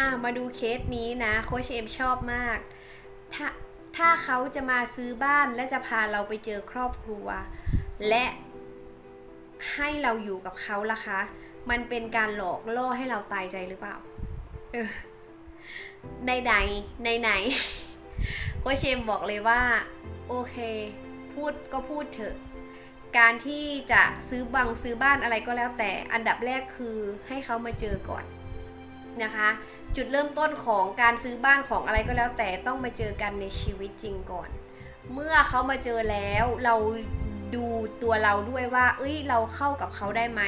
อ่ามาดูเคสนี้นะโคชเอมชอบมาก ถ้าถ้าเขาจะมาซื้อบ้านและจะพาเราไปเจอครอบครัว และให้เราอยู่กับเขาล่ะคะ มันเป็นการหลอกล่อให้เราตายใจหรือเปล่าเออในไหนในไหนโคชเชมบอกเลยว่า โอเค พูดก็พูดเถอะการที่จะซื้อบังซื้อบ้านอะไรก็แล้วแต่อันดับแรกคือให้เขามาเจอก่อนนะคะ จุดเริ่มต้นของการซื้อบ้านของอะไรก็แล้ว แต่ต้องมาเจอกันในชีวิตจริงก่อน เมื่อเขามาเจอแล้วเราดูตัวเราด้วยว่า เอ้ย เราเข้ากับเขาได้ไหม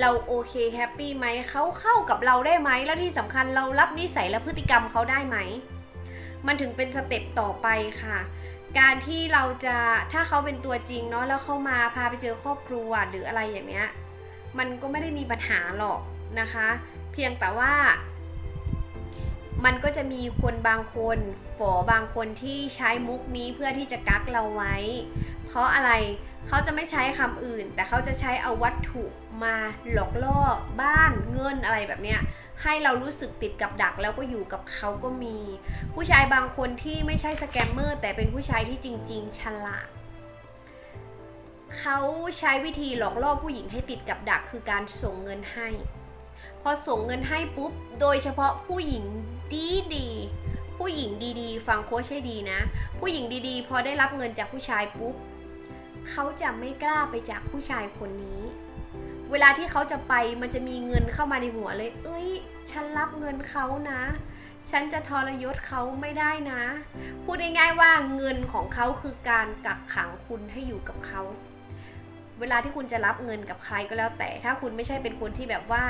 เราโอเคแฮปปี้ไหม เขาเข้ากับเราได้ไหม แล้วที่สำคัญเรารับนิสัยและพฤติกรรมเขาได้ไหม มันถึงเป็นสเต็ปต่อไปค่ะ การที่เราจะถ้าเขาเป็นตัวจริงเนาะ แล้วเข้ามาพาไปเจอครอบครัวหรืออะไรอย่างเนี้ย มันก็ไม่ได้มีปัญหาหรอกนะคะ เพียงแต่ว่า มันก็จะมีคนบางคนฝอบางคนที่ใช้มุกนี้เพื่อที่จะกักเราไว้ เพราะอะไรเขาจะไม่ใช้คำอื่น แต่เขาจะใช้เอาวัตถุมาหลอกล่อบ้านเงินอะไรแบบเนี้ยให้เรารู้สึกติดกับดักแล้วก็อยู่กับเขาก็มี ผู้ชายบางคนที่ไม่ใช่สแกมเมอร์แต่เป็นผู้ชายที่จริง ๆ ฉลาดเขาใช้วิธีหลอกล่อผู้หญิงให้ติดกับดักคือการส่งเงินให้ พอส่งเงินให้ปุ๊บ โดยเฉพาะผู้หญิงดีดีผู้หญิงดีๆ ฟังโค้ชให้ดีนะ ผู้หญิงดีๆ พอได้รับเงินจากผู้ชายปุ๊บเขาจะไม่กล้าไปจากผู้ชายคนนี้ เวลาที่เขาจะไปมันจะมีเงินเข้ามาในหัวเลย เอ้ย ฉันรับเงินเขานะ ฉันจะทรยศเขาไม่ได้นะ พูดง่ายๆว่าเงินของเขาคือการกักขังคุณให้อยู่กับเขา เวลาที่คุณจะรับเงินกับใครก็แล้วแต่ ถ้าคุณไม่ใช่เป็นคนที่แบบว่า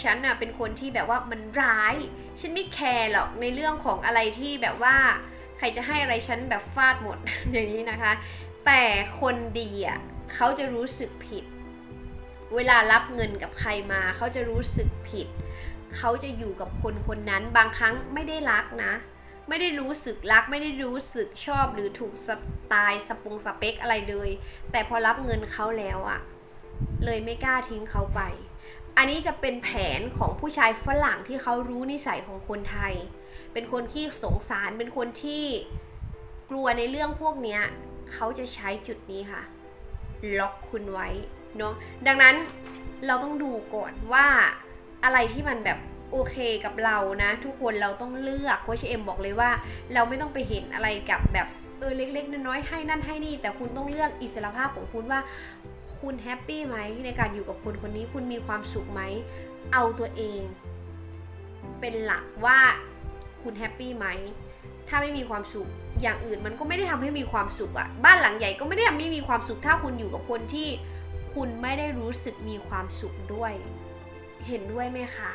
ฉันอะเป็นคนที่แบบว่ามันร้าย ฉันไม่แคร์หรอกในเรื่องของอะไรที่แบบว่า ใครจะให้อะไรฉันแบบฟาดหมด อย่างนี้นะคะ แต่คนดีอะเขาจะรู้สึกผิด เวลารับเงินกับใครมา เขาจะรู้สึกผิด เขาจะอยู่กับคนคนนั้นบางครั้งไม่ได้รักนะ ไม่ได้รู้สึกรัก ไม่ได้รู้สึกชอบหรือถูกสไตล์สปงสเปคอะไรเลย แต่พอรับเงินเขาแล้วอะเลยไม่กล้าทิ้งเขาไป อันนี้จะเป็นแผนของผู้ชายฝรั่งที่เขารู้นิสัยของคนไทย เป็นคนที่สงสาร เป็นคนที่กลัวในเรื่องพวกนี้เขาจะใช้จุดนี้ค่ะ ล็อกคุณไว้เนาะ ดังนั้นเราต้องดูก่อนว่าอะไรที่มันแบบโอเคกับเรานะ ทุกคนเราต้องเลือกโคชเอ็มบอกเลยว่า เราไม่ต้องไปเห็นอะไรกับแบบเออเล็กๆน้อยๆให้นั่นให้นี่ แต่คุณต้องเลือกอิสรภาพของคุณว่า คุณแฮปปี้ไหมในการอยู่กับคนคนนี้คุณมีความสุขไหม เอาตัวเอง เป็นหลักว่าคุณแฮปปี้ไหม ถ้าไม่มีความสุข อย่างอื่นมันก็ไม่ได้ทำให้มีความสุขอะบ้านหลังใหญ่ก็ไม่ได้ทำให้มีความสุขถ้าคุณอยู่กับคนที่คุณไม่ได้รู้สึกมีความสุขด้วย เห็นด้วยไหมคะ